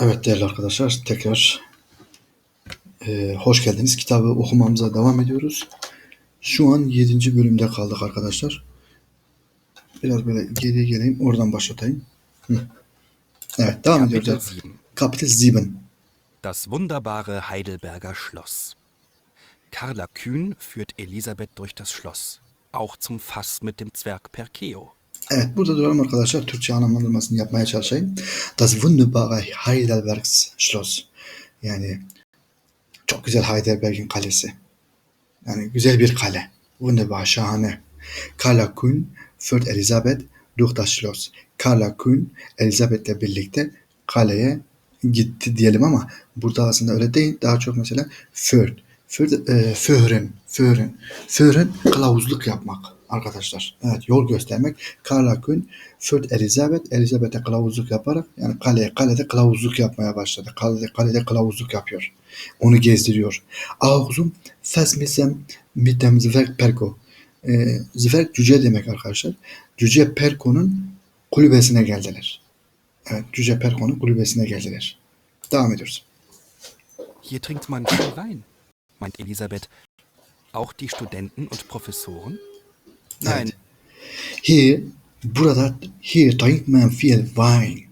Evet değerli arkadaşlar tekrar e, hoş geldiniz. Kitabı okumamıza devam ediyoruz. Şu an 7. bölümde kaldık arkadaşlar. Biraz böyle geriye geleyim oradan başlatayım. Hı. Evet devam Kapitel ediyoruz. 7. Kapitel 7. Das wunderbare Heidelberger Schloss. Carla Kühn führt Elisabeth durch das Schloss, auch zum Fass mit dem Zwerg Perkeo. Evet burada duralım arkadaşlar. Türkçe anlamlandırmasını yapmaya çalışayım. Das wunderbare Heidelbergs Schloss. Yani çok güzel Heidelberg'in kalesi. Yani güzel bir kale. Wunderbar, şahane. Carla Kuhn führt Elisabeth durch das Schloss. Carla Kuhn Elisabeth'le birlikte kaleye gitti diyelim ama burada aslında öyle değil. Daha çok mesela führt. Führt, e, führen, führen. Führen kılavuzluk yapmak arkadaşlar. Evet yol göstermek. Carla Kuhn führt Elisabeth. Elisabeth'e kılavuzluk yaparak yani kaleye, kalede kılavuzluk yapmaya başladı. Kalede, kalede kılavuzluk yapıyor. Onu gezdiriyor. Ağzum fesmisem mitem zverk perko. E, zverk cüce demek arkadaşlar. Cüce Perko'nun kulübesine geldiler. Evet, Cüce Perko'nun kulübesine geldiler. Devam ediyoruz. Hier trinkt man viel Wein, meint Elisabeth. Auch die Studenten und Professoren? Evet. Here, burada here drink man viel wine.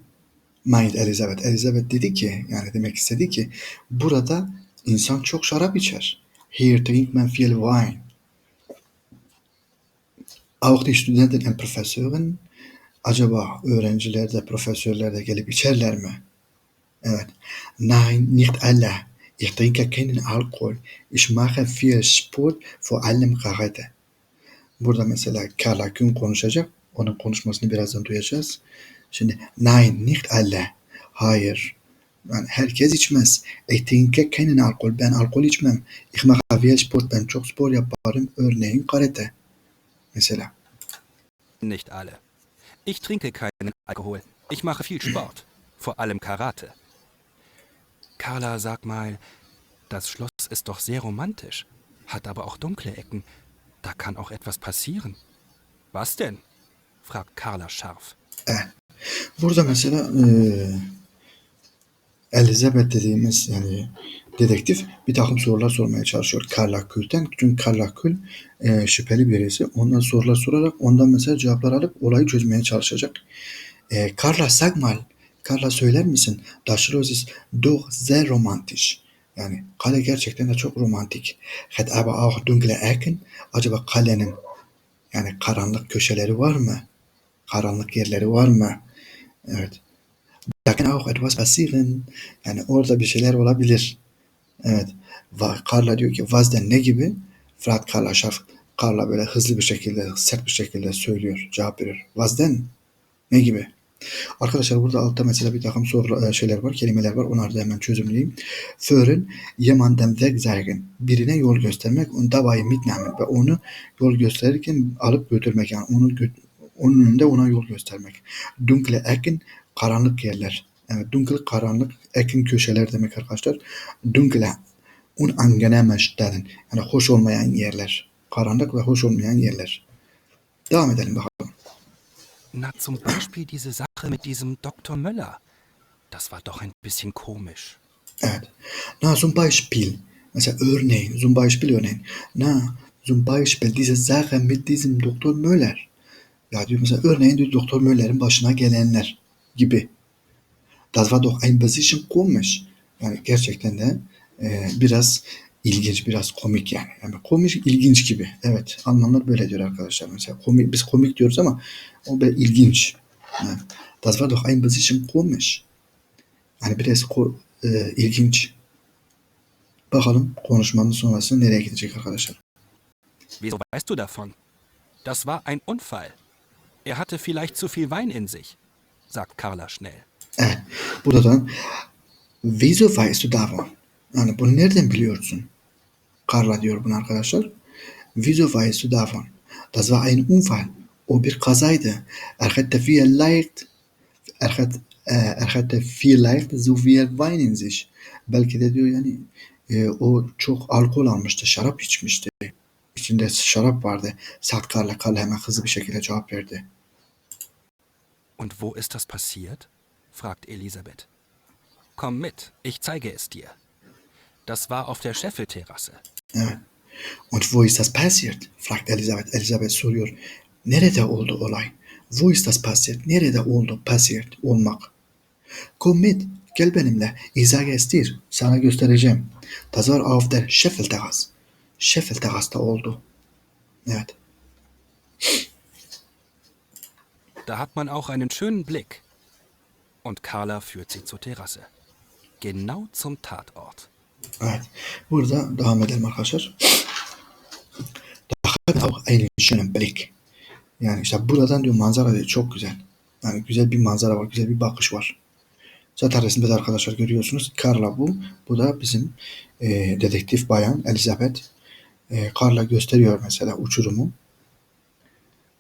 Meint Elizabeth. Elizabeth dedi ki, yani demek istedi ki, burada insan çok şarap içer. Here drink man viel wine. Auch die Studenten und Professoren, acaba öğrenciler de profesörler de gelip içerler mi? Evet. Nein, nicht alle. Ich trinke keinen Alkohol. Ich mache viel Sport, vor allem Karate. Burada mesela Carla Kuhn konuşacak. Onun konuşmasını birazdan duyacağız. Şimdi nein, nicht alle. Hayır. Yani herkes içmez. Ich trinke keinen Alkohol. Ben alkol içmem. Ich mache viel Sport. Ben çok spor yaparım. Örneğin karate. Mesela. nicht alle. Ich trinke keinen Alkohol. Ich mache viel Sport, vor allem Karate. Carla, sag mal, das Schloss ist doch sehr romantisch, hat aber auch dunkle Ecken. Da kann auch etwas passieren. Was denn? fragt Carla scharf. Burada mesela eee Elizabeth dediğimiz yani dedektif bir takım sorular sormaya çalışıyor Carla Kuhl'ten. Çünkü Carla Kuhl eee, şüpheli birisi. Ondan sorular sorarak ondan mesela cevaplar alıp olayı çözmeye çalışacak. Eee Carla sag mal, Carla söyler misin? Das ist doch sehr romantisch. Yani kale gerçekten de çok romantik. Hat aber auch dunkle Ecken. Acaba kalenin yani karanlık köşeleri var mı? Karanlık yerleri var mı? Evet. Da kann auch etwas passieren. Yani orada bir şeyler olabilir. Evet. Carla diyor ki was denn ne gibi? Fırat Carla şaf. Carla böyle hızlı bir şekilde, sert bir şekilde söylüyor, cevap veriyor. Was denn? Ne gibi? Arkadaşlar burada altta mesela bir takım soru şeyler var, kelimeler var. Onları da hemen çözümleyeyim. Führen, jemanden wegzeigen. Birine yol göstermek und dabei mitnehmen. Ve onu yol gösterirken alıp götürmek. Yani onu onun önünde ona yol göstermek. Dunkle Ecken, karanlık yerler. Evet, dunkel karanlık, Ecken köşeler demek arkadaşlar. Dunkle, unangenehme Stellen. Yani hoş olmayan yerler. Karanlık ve hoş olmayan yerler. Devam edelim bakalım. Na, zum Beispiel diese mit diesem Dr. Möller. Das war doch ein bisschen komisch. Evet. Na zum Beispiel. Mesela örneğin. Zum Beispiel örneğin. Na zum Beispiel diese Sache mit diesem Doktor Müller. Ya diyor mesela örneğin diyor Doktor Müller'in başına gelenler gibi. Das war doch ein bisschen komisch. Yani gerçekten de e, biraz ilginç, biraz komik yani. yani komik, ilginç gibi. Evet, anlamlar böyle diyor arkadaşlar. Mesela komik, biz komik diyoruz ama o böyle ilginç. Das war doch ein bisschen komisch. Yani biraz ko- e, ilginç. Bakalım konuşmanın sonrası nereye gidecek arkadaşlar. Wieso weißt du davon? Das war ein Unfall. Er hatte vielleicht zu viel Wein in sich, sagt Carla schnell. Evet. Burada da Wieso weißt du davon? Yani bunu nereden biliyorsun? Carla diyor bunu arkadaşlar. Wieso weißt du davon? Das war ein Unfall. O bir kazaydı. Er hatte vielleicht er hat, er hatte vielleicht zu viel Wein in sich. Belki de diyor yani e, o çok alkol almıştı, şarap içmişti. İçinde şarap vardı. Sagt Carla. Carla hemen hızlı bir şekilde cevap verdi. Und wo ist das passiert? fragt Elisabeth. Komm mit, ich zeige es dir. Das war auf der Scheffelterrasse. Evet. Und wo ist das passiert? fragt Elizabeth. Elizabeth soruyor. Nerede oldu olay? Wo ist das passiert? Nerede oldu passiert olmak? Komm mit. Gel benimle. Ich sage es dir. Sana göstereceğim. Das war auf der Scheffelterrasse. Scheffelterrasse'da oldu. Evet. Da hat man auch einen schönen Blick. Und Carla führt sie zur Terrasse. Genau zum Tatort. Evet. Burada devam edelim arkadaşlar. Da hat auch einen schönen Blick. Yani işte buradan diyor manzara diyor çok güzel. Yani güzel bir manzara var, güzel bir bakış var. Zaten resimde de arkadaşlar görüyorsunuz. Carla bu. Bu da bizim e, dedektif bayan Elizabeth. E, Carla gösteriyor mesela uçurumu.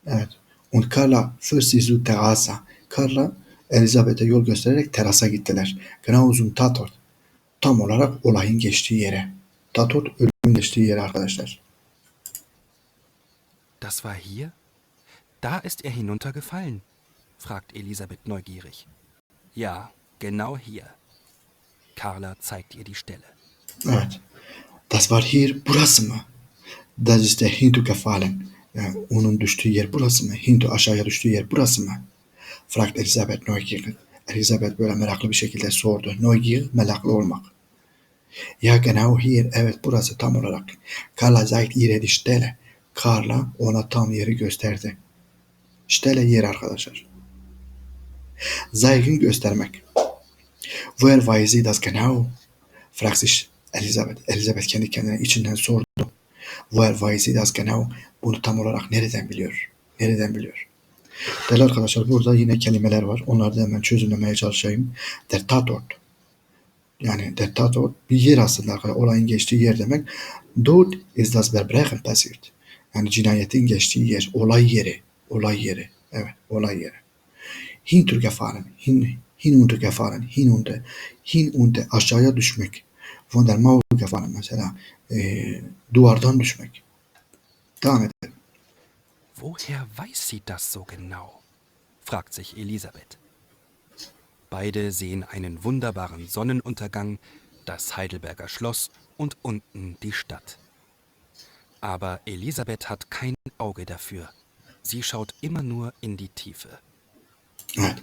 Evet. Und Carla führt sie zur Terrasse. Carla Elizabeth'e yol göstererek terasa gittiler. Genau zum Tatort. Tam olarak olayın geçtiği yere. Tatort ölümün geçtiği yere arkadaşlar. Das war hier? Da ist er hinuntergefallen? fragt Elisabeth neugierig. Ja, genau hier. Carla zeigt ihr die Stelle. Das war hier burası? Das ist der hintergefallen. Yani onun düştüğü yer burası mı? Hindu aşağıya düştüğü yer? Fragt Elizabeth neugierig. Elizabeth böyle meraklı bir şekilde sordu. Neugierig, meraklı olmak. Ja genau hier. Evet burası tam olarak. Carla zeigt ihre die Stelle. Carla ona tam yeri gösterdi. Stelle yer arkadaşlar. Zeigen göstermek. Woher weiß sie das genau? fragt sich Elizabeth. Elizabeth kendi kendine içinden sordu. Woher weiß sie das genau? Bunu tam olarak nereden biliyor? Nereden biliyor? Değerli arkadaşlar burada yine kelimeler var. Onları da hemen çözümlemeye çalışayım. Der Tatort. Yani der Tatort bir yer aslında arkadaşlar. Olayın geçtiği yer demek. Dort ist das Verbrechen passiert. Yani cinayetin geçtiği yer. Olay yeri. Olay yeri. Evet. Olay yeri. Hintergefallen. Hin, hinuntergefallen. Hinunter. Hinunter. Aşağıya düşmek. Von der Mauer gefallen mesela. Ee, duvardan düşmek. Devam edelim. Woher weiß sie das so genau? fragt sich Elisabeth. Beide sehen einen wunderbaren Sonnenuntergang, das Heidelberger Schloss und unten die Stadt. Aber Elisabeth hat kein Auge dafür. Sie schaut immer nur in die Tiefe. Evet.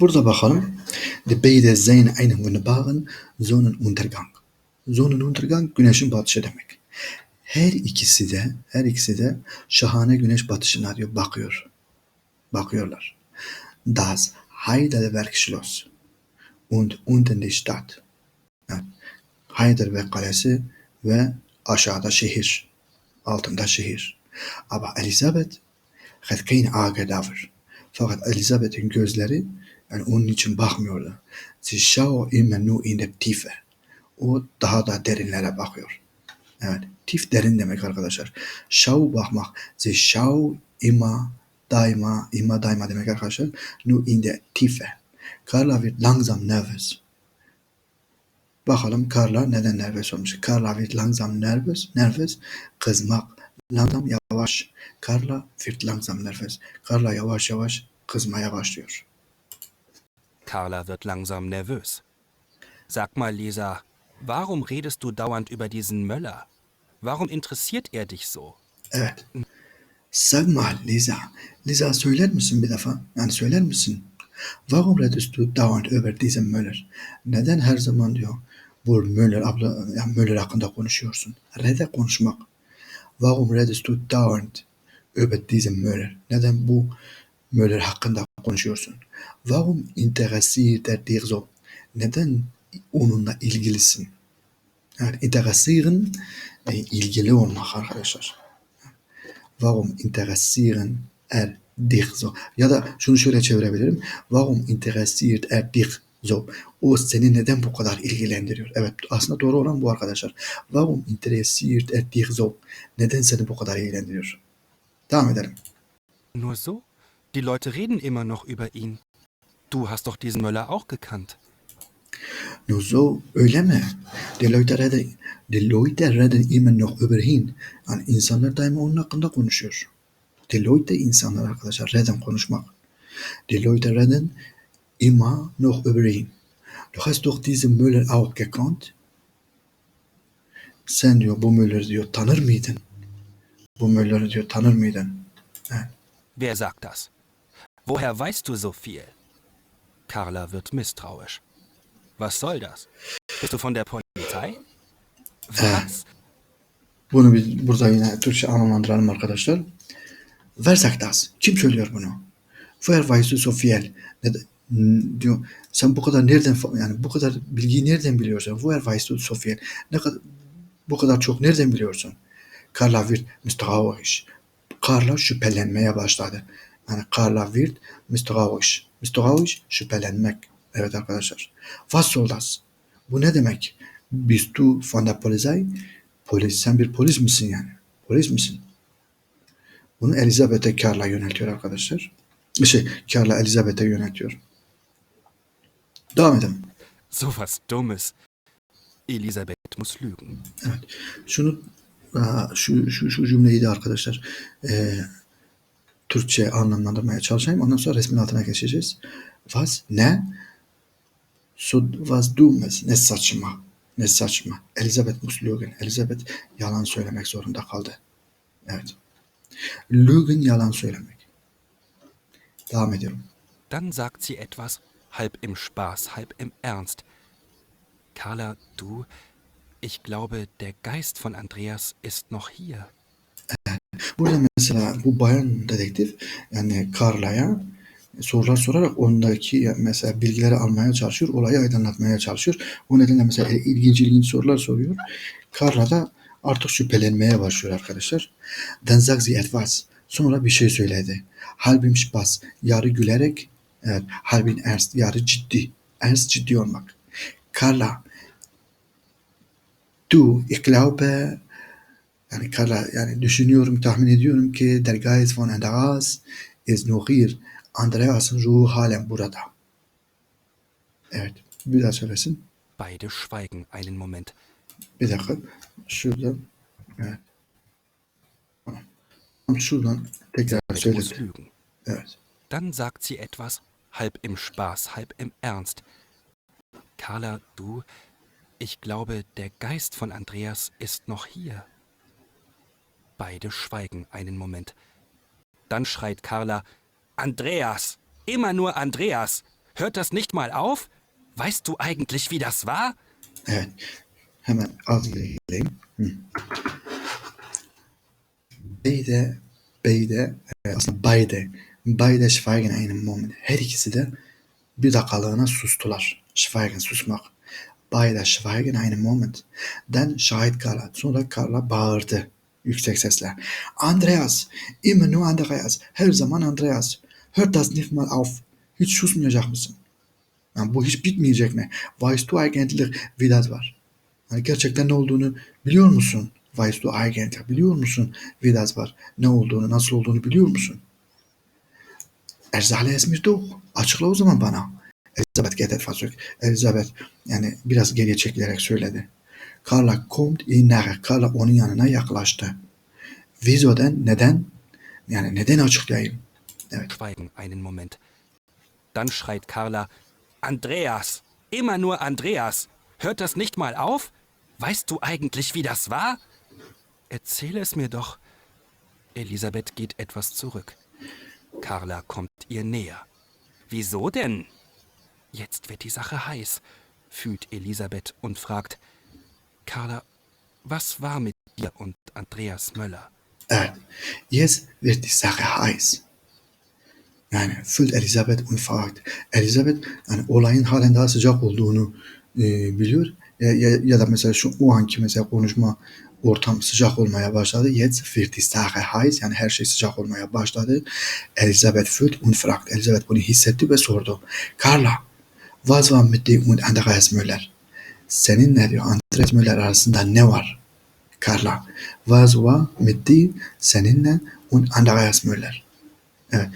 Burada bakalım. Beide sehen einen wunderbaren Sonnenuntergang. Sonnenuntergang güneşin batışı demek. Her ikisi de her ikisi de şahane güneş batışına diyor bakıyor. Bakıyorlar. Das Heidelberg Schloss und unten die Stadt. Evet. Heidelberg Kalesi ve aşağıda şehir. Altında şehir. Ama Elizabeth hat keine Auge dafür. Fakat Elizabeth'in gözleri yani onun için bakmıyordu. Sie schaut immer nur in der Tiefe. O daha da derinlere bakıyor. Evet. Tief derin demek arkadaşlar. Schau bakmak. Schaut immer daima, immer daima demek arkadaşlar. Nur in der Tiefe. Carla wird langsam nervös. Bakalım Carla neden nervös olmuş? Carla wird langsam nervös. Nervös. Kızmak. Langsam yavaş. Carla wird langsam nervös. Carla yavaş yavaş kızmaya başlıyor. Carla wird langsam nervös. Sag mal, Lisa, warum redest du dauernd über diesen Möller? Warum interessiert er dich so? Evet. Sag mal Lisa. Lisa söyler misin bir defa? Yani söyler misin? Warum redest du dauernd über diesen Müller? Neden her zaman diyor bu Müller abla yani Müller hakkında konuşuyorsun? Rede konuşmak. Warum redest du dauernd über diesen Müller? Neden bu Müller hakkında konuşuyorsun? Warum interessiert er dich so? Neden onunla ilgilisin? Yani interessieren e, ilgili olmak arkadaşlar. Warum interessieren er dich so? Ya da şunu şöyle çevirebilirim. Warum interessiert er dich so? O seni neden bu kadar ilgilendiriyor? Evet aslında doğru olan bu arkadaşlar. Warum interessiert er dich so? Neden seni bu kadar ilgilendiriyor? Devam edelim. Nur so? Die Leute reden immer noch über ihn. Du hast doch diesen Möller auch gekannt. Nur so öyle mi? Die Leute reden, die Leute reden immer noch über ihn. Yani insanlar daima onun hakkında konuşuyor. Die Leute insanlar arkadaşlar reden konuşmak. Die Leute reden immer noch über ihn. Du hast doch diesen Müller auch gekannt. Sen diyor bu Müller'i diyor tanır mıydın? Bu Müller'i diyor tanır mıydın? Evet. Wer sagt das? Woher weißt du so viel? Carla wird misstrauisch. Was soll das? Bist du von der Polizei? Was? Bunu bir burada yine Türkçe anlamlandıralım arkadaşlar. Wer sagt das? Kim söylüyor bunu? Woher weißt du so viel? Ne diyor. Sen bu kadar nereden yani bu kadar bilgiyi nereden biliyorsun? Woher weißt du so viel? Ne kadar bu kadar çok nereden biliyorsun? Carla wird misstrauisch. Carla şüphelenmeye başladı. Yani Carla wird misstrauisch. Misstrauisch şüphelenmek. Evet arkadaşlar. Was soll das? Bu ne demek? Bist du von der Polizei? Polis, sen bir polis misin yani? Polis misin? Bunu Elizabeth'e Carla yöneltiyor arkadaşlar. Şey, Carla Elizabeth'e yöneltiyor. Devam edelim. So was Dummes. Elisabeth muss lügen. Evet. Şunu aa, şu şu şu cümleyi de arkadaşlar eee Türkçe anlamlandırmaya çalışayım. Ondan sonra resmin altına geçeceğiz. Was ne? So was dummes. Ne saçma. Ne saçma. Elizabeth muss lügen. Elizabeth yalan söylemek zorunda kaldı. Evet. Lügen yalan söylemek. Devam ediyorum. Dann sagt sie etwas, halb im Spaß, halb im Ernst. Carla, du, ich glaube, der Geist von Andreas ist noch hier. Burada mesela bu bayan dedektif yani Carla'ya sorular sorarak ondaki mesela bilgileri almaya çalışıyor, olayı aydınlatmaya çalışıyor. O nedenle mesela ilginç ilginç sorular soruyor. Carla da artık şüphelenmeye başlıyor arkadaşlar. Dann sagt etwas. Sonra bir şey söyledi. Halbim Spaß. Yarı gülerek, evet, halbin ernst. Yarı ciddi. Ernst ciddi olmak. Carla, du, ich glaube, yani Carla, yani düşünüyorum, tahmin ediyorum ki der Geist von Andreas ist noch hier. Andreas'ın ruhu halen burada. Evet. Bir daha söylesin. Beide schweigen einen Moment. Bir dakika. Şuradan. Evet. Şuradan tekrar Elisabeth muss söyledi. lügen. Evet. Dann sagt sie etwas, halb im Spaß, halb im Ernst. Carla, du, ich glaube, der Geist von Andreas ist noch hier. Beide schweigen einen Moment. Dann schreit Carla, Andreas, immer nur Andreas. Hört das nicht mal auf? Weißt du eigentlich, wie das war? Evet. Hemen az geri geleyim. Hı. Beide, beide, e, aslında beide, beide schweigen einen Moment. Her ikisi de bir dakikalığına sustular. Schweigen, susmak. Beide schweigen einen Moment. Dann schreit Carla. Sonra Carla bağırdı yüksek sesle. Andreas, immer nur Andreas. Her zaman Andreas. Hört das nicht mal auf. Hiç susmayacak mısın? Yani bu hiç bitmeyecek mi? Weißt du eigentlich, wie das var? Yani gerçekten ne olduğunu biliyor musun? Weißt du eigentlich biliyor musun? Wie das var? Ne olduğunu, nasıl olduğunu biliyor musun? Erzale es mir doch. Açıkla o zaman bana. Elizabeth etwas zurück. Elizabeth yani biraz geriye çekilerek söyledi. Carla kommt näher. Carla onun yanına yaklaştı. Wieso denn? Neden? Yani neden açıklayayım? Evet. Schweigen einen Moment. Dann schreit Carla, Andreas, immer nur Andreas. Hört das nicht mal auf? Weißt du eigentlich, wie das war? Erzähle es mir doch. Elisabeth geht etwas zurück. Carla kommt ihr näher. Wieso denn? Jetzt wird die Sache heiß, fühlt Elisabeth und fragt, Carla, was war mit dir und Andreas Möller? Evet. Jetzt wird die Sache heiß. Yani fühlt Elizabeth und fragt. Elizabeth yani olayın halen daha sıcak olduğunu e, biliyor. Ya, ya, ya da mesela şu o anki mesela konuşma ortam sıcak olmaya başladı. Jetzt wird die Sache heiß. Yani her şey sıcak olmaya başladı. Elizabeth fühlt und fragt. Elizabeth bunu hissetti ve sordu. Carla, was war mit dir und Andreas Müller? Seninle diyor Andreas Müller arasında ne var? Carla, was war mit dir, seninle und Andreas Müller? Evet.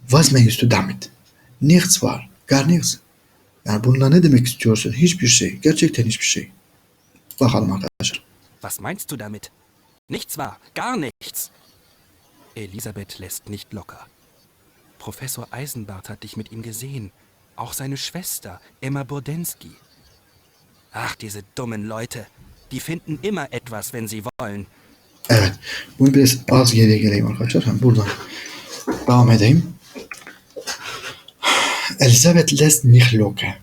Was meinst du damit? Nichts var. Gar nichts. Yani bununla ne demek istiyorsun? Hiçbir şey. Gerçekten hiçbir şey. Bakalım arkadaşlar. Was meinst du damit? Nichts war, gar nichts. Elisabeth lässt nicht locker. Professor Eisenbart hat dich mit ihm gesehen. Auch seine Schwester, Emma Burdenski. Ach, diese dummen Leute. Die finden immer etwas, wenn sie wollen. Evet. Bunu biraz az geriye geleyim arkadaşlar. Ha, buradan devam edeyim. Elizabeth lässt nicht locker.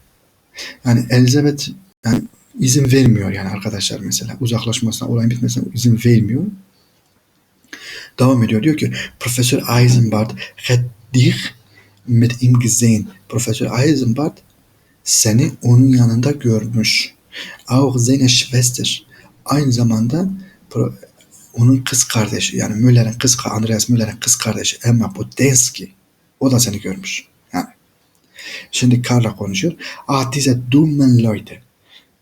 Yani Elizabeth yani izin vermiyor yani arkadaşlar mesela uzaklaşmasına, olayın bitmesine izin vermiyor. Devam ediyor. Diyor ki Profesör Eisenbart hat dich mit ihm gesehen. Profesör Eisenbart seni onun yanında görmüş. Auch seine Schwester. Aynı zamanda onun kız kardeşi yani Müller'in kız Andreas Müller'in kız kardeşi Emma Budenski o da seni görmüş. Yani. Şimdi Carla konuşuyor. Ah diese dummen Leute.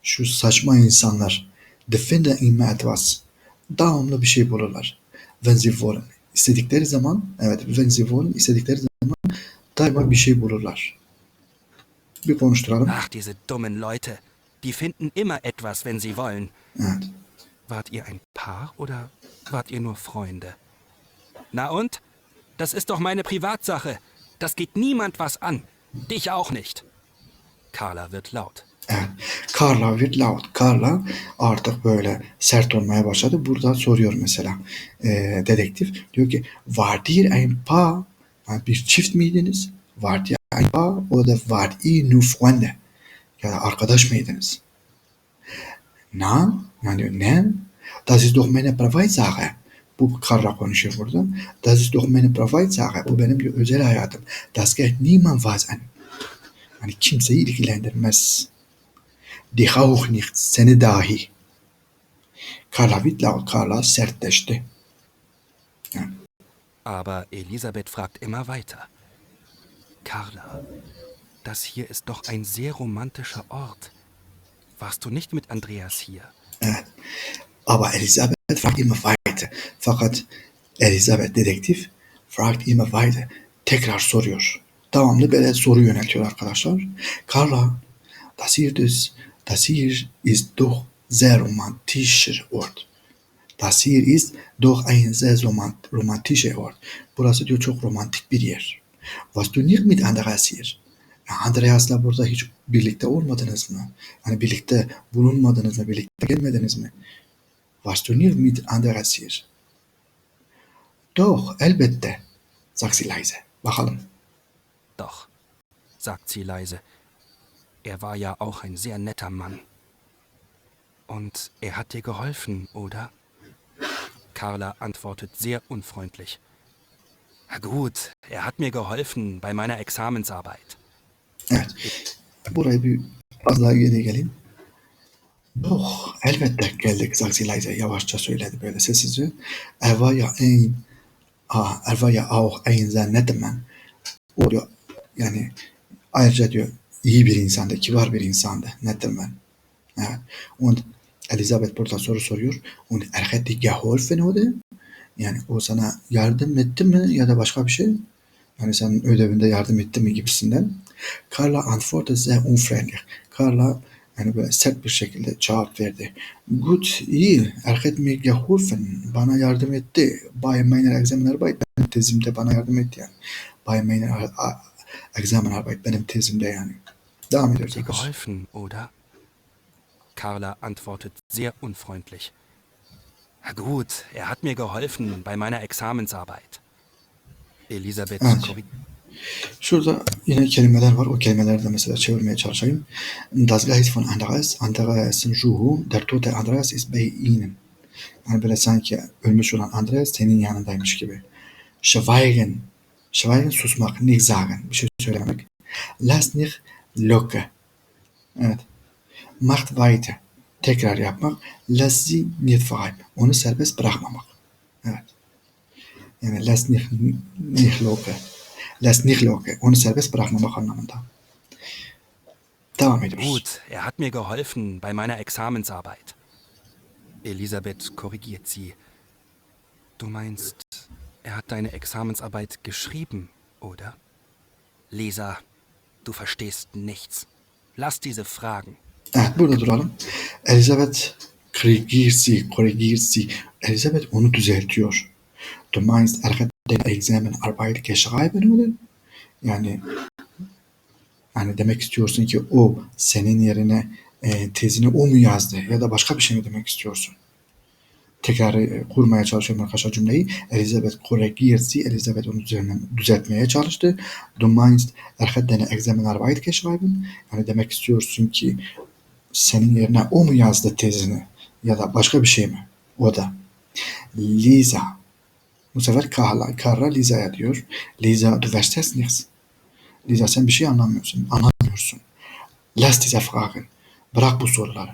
Şu saçma insanlar. Die finden immer etwas. Devamlı bir şey bulurlar. Wenn sie wollen. İstedikleri zaman evet wenn sie wollen istedikleri zaman daima bir şey bulurlar. Bir konuşturalım. Ach, diese dummen Leute. Die finden immer etwas, wenn sie wollen. Evet. Wart ihr ein Paar oder wart ihr nur Freunde? Na und? Das ist doch meine Privatsache. Das geht niemand was an. Dich auch nicht. Carla wird laut. Evet. Carla wird laut. Carla artık böyle sert olmaya başladı. Burada soruyor mesela eee, dedektif. Diyor ki var dir ein Paar? Yani bir çift miydiniz? Var dir ein Paar? O da var ihr nur Freunde? Ya da arkadaş mıydınız? Nein. Yani ne? Das ist doch meine Privatsache. Bu Carla konuşuyor burada. Das ist doch meine Privatsache. Bu benim diyor, özel hayatım. Das geht niemand was an. Yani kimseyi ilgilendirmez. Dich auch nicht, seni dahi. Carla wird laut, Carla sertleşti. Aber Elisabeth fragt immer weiter. Carla, das hier ist doch ein sehr romantischer Ort. Warst du nicht mit Andreas hier? Evet. Aber Elisabeth fragt immer weiter. Fakat Elisabeth dedektif fragt immer weiter. Tekrar soruyor. Devamlı böyle soru yöneltiyor arkadaşlar. Carla, das hier ist, das hier ist doch sehr romantischer Ort. Das hier ist doch ein sehr romant- romantischer Ort. Burası diyor çok romantik bir yer. Was du nicht mit Andreas hier? Andreas'la burada hiç birlikte olmadınız mı? Yani birlikte bulunmadınız mı? Birlikte gelmediniz mi? Was du nicht mit Andreas hier? Doch, elbette, sagt sie leise. Bakalım. Doch, sagt sie leise. Er war ja auch ein sehr netter Mann. Und er hat dir geholfen, oder? Carla antwortet sehr unfreundlich. Na gut, er hat mir geholfen bei meiner Examensarbeit. Doch, elbette geldik, leise. Yavaşça söyledi böyle sessizce. Er war ja ein, ah, er war ja auch ein sehr netter Mann. O diyor, yani ayrıca diyor iyi bir insandı, kibar bir insandı. Netter Mann. Evet. Und Elizabeth burada soru soruyor. Und er dir geholfen oder? Yani o sana yardım etti mi ya da başka bir şey? Yani senin ödevinde yardım etti mi gibisinden. Carla antwortet sehr unfreundlich. Carla yani böyle sert bir şekilde cevap verdi. Gut, iyi. Er hat mir geholfen. Bana yardım etti. Bei meiner Examenarbeit. Benim tezimde bana yardım etti yani. Bei meiner Examenarbeit. Benim tezimde yani. Ediyoruz Dir geholfen, oder? Carla antwortet sehr unfreundlich. Na gut, er hat mir geholfen bei meiner Examensarbeit. Elisabeth Evet. Şurada yine kelimeler var. O kelimeleri de mesela çevirmeye çalışayım. Das Geist von Andreas. Andreas'ın ruhu. Der tote Andreas ist bei ihnen. Yani böyle sanki ölmüş olan Andreas senin yanındaymış gibi. Schweigen. Schweigen susmak. Nicht sagen. Bir şey söylemek. Lass nicht locker. Evet. Macht weiter. Tekrar yapmak. Nicht frei. Onu serbest bırakmamak. Evet. Yani lass nicht locker. Lass nicht locker. Onu serbest bırakmamak anlamında. Devam ediyoruz. Gut, er hat mir geholfen bei meiner Examensarbeit. Elisabeth korrigiert sie. Du meinst, er hat deine Examensarbeit geschrieben, oder? Lisa, du verstehst nichts. Lass diese Fragen. Evet burada duralım. Elizabeth korrigiert sie. Elizabeth onu düzeltiyor. Du meinst, er hat den Examenarbeit geschrieben, oder? Yani Yani demek istiyorsun ki o senin yerine e, tezini o mu yazdı ya da başka bir şey mi demek istiyorsun? Tekrar e, kurmaya çalışıyorum arkadaşlar cümleyi. Elizabeth korrigiert sie. Elizabeth onu düzenle- düzeltmeye çalıştı. Du meinst, er hat deine Examenarbeit geschrieben. Yani demek istiyorsun ki senin yerine o mu yazdı tezini ya da başka bir şey mi? O da. Lisa. Bu sefer Karla, Karla Lisa'ya diyor. Lisa, du verstehst nichts. Lisa sen bir şey anlamıyorsun. Anlamıyorsun. Lass diese Fragen. Bırak bu soruları.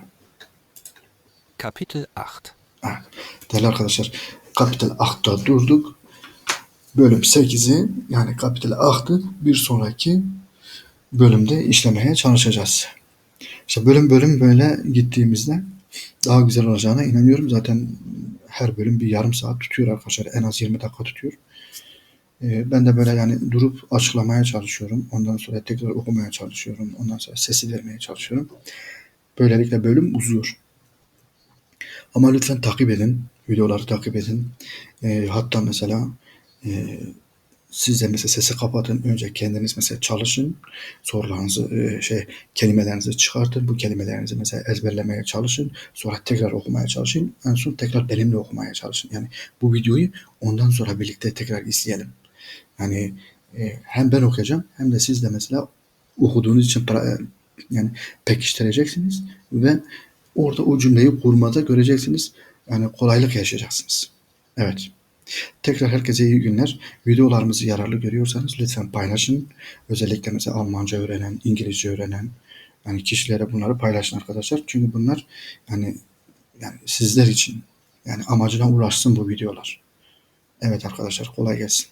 Kapitel 8. Değerli arkadaşlar, Kapitel 8'da durduk. Bölüm 8'i yani Kapitel 8'ı bir sonraki bölümde işlemeye çalışacağız. İşte bölüm bölüm böyle gittiğimizde daha güzel olacağına inanıyorum. Zaten her bölüm bir yarım saat tutuyor arkadaşlar. En az 20 dakika tutuyor. Ee, Ben de böyle yani durup açıklamaya çalışıyorum. Ondan sonra tekrar okumaya çalışıyorum. Ondan sonra sesi vermeye çalışıyorum. Böylelikle bölüm uzuyor. Ama lütfen takip edin. Videoları takip edin. Ee, hatta mesela e, siz de mesela sesi kapatın. Önce kendiniz mesela çalışın. Sorularınızı e, şey kelimelerinizi çıkartın. Bu kelimelerinizi mesela ezberlemeye çalışın. Sonra tekrar okumaya çalışın. En son tekrar benimle okumaya çalışın. Yani bu videoyu ondan sonra birlikte tekrar izleyelim. Yani e, hem ben okuyacağım hem de siz de mesela okuduğunuz için pra- e, yani pekiştireceksiniz ve orada o cümleyi kurmada göreceksiniz. Yani kolaylık yaşayacaksınız. Evet. Tekrar herkese iyi günler. Videolarımızı yararlı görüyorsanız lütfen paylaşın. Özellikle mesela Almanca öğrenen, İngilizce öğrenen yani kişilere bunları paylaşın arkadaşlar. Çünkü bunlar yani yani sizler için yani amacına ulaşsın bu videolar. Evet arkadaşlar kolay gelsin.